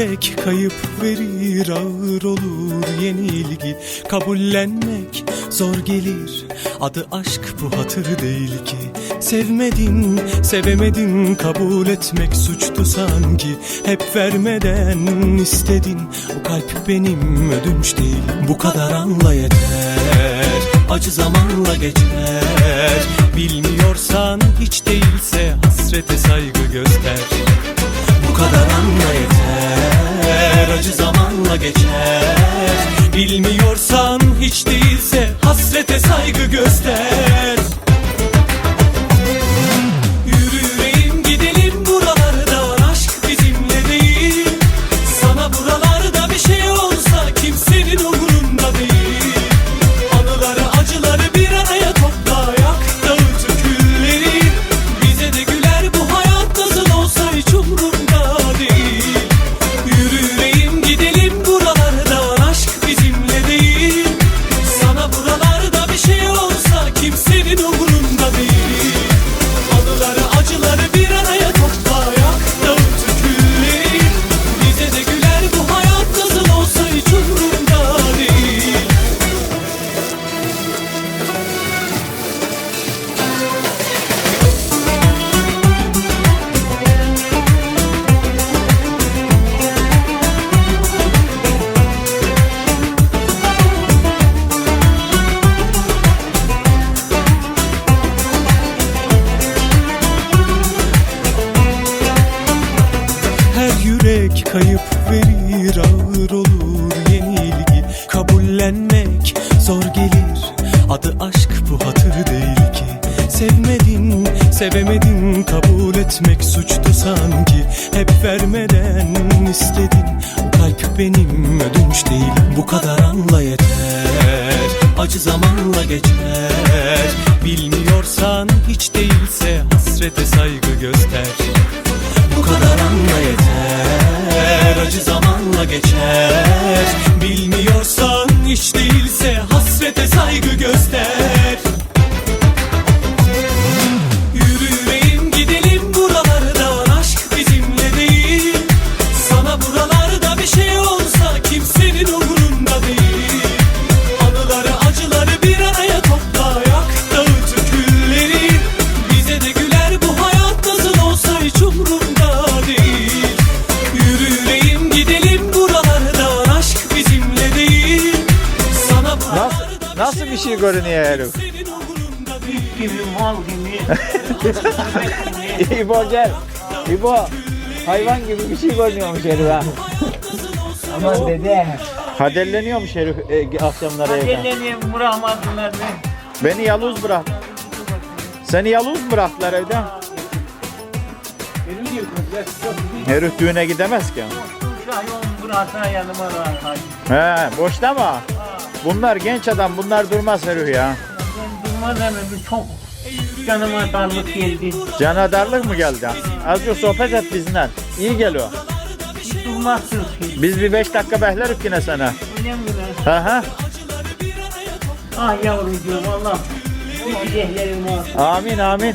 yürek kayıp verir ağır olur yenilgi. Kabullenmek zor gelir adı aşk bu hatır değil ki. Sevmedin sevemedin kabul etmek suçtu sanki. Hep vermeden istedin bu kalp benim ödünç değil. Bu kadar anla yeter acı zamanla geçer. Bilmiyorsan hiç değilse hasrete saygı göster. Bu kadar anla yeter Acı zamanla geçer. Bilmiyorsan hiç değilse Hasrete saygı göster Yürek kayıp verir ağır olur yenilgi. Kabullenmek zor gelir adı aşk bu hatır değil ki. Sevmedin sevemedin kabul etmek suçtu sanki. Hep vermeden istedin kalp benim ödünç değil. Bu kadar anla yeter acı zamanla geçer. Bilmiyorsan hiç değilse hasrete saygı göster. Bu kadar anla yeter Acı zamanla geçer. Bilmiyorsan hiç değilse Hasrete saygı göster. Yürü yüreğim gidelim buralardan. Aşk bizimle değil. Sana buralarda bir şey nasıl bir şey görünüyor herif? Gibi mal gibi. İbo gel. İbo. Hayvan gibi bir şey görünüyormuş herif ha. Aman dede. Hadelleniyormuş herif e, akşamları evden. Aceleni bırakmadılar be. Beni yalnız bırak. Seni yalnız bıraktılar evden. Herif düğüne gidemez ki. Uşağı yolun bıraksa yanıma rahat. He, boşta mı? Bunlar genç adam, bunlar durmaz herif ya. Ben durmaz ama bir çok canıma darlık geldi. Cana darlık mı geldi? Azıcık sohbet et bizimle. İyi geliyor. Hiç durmazsın ki. Biz bir beş dakika beklerik yine sana. Mi lan? Ha ha. Ah yavrucuğum Allah. Amin amin.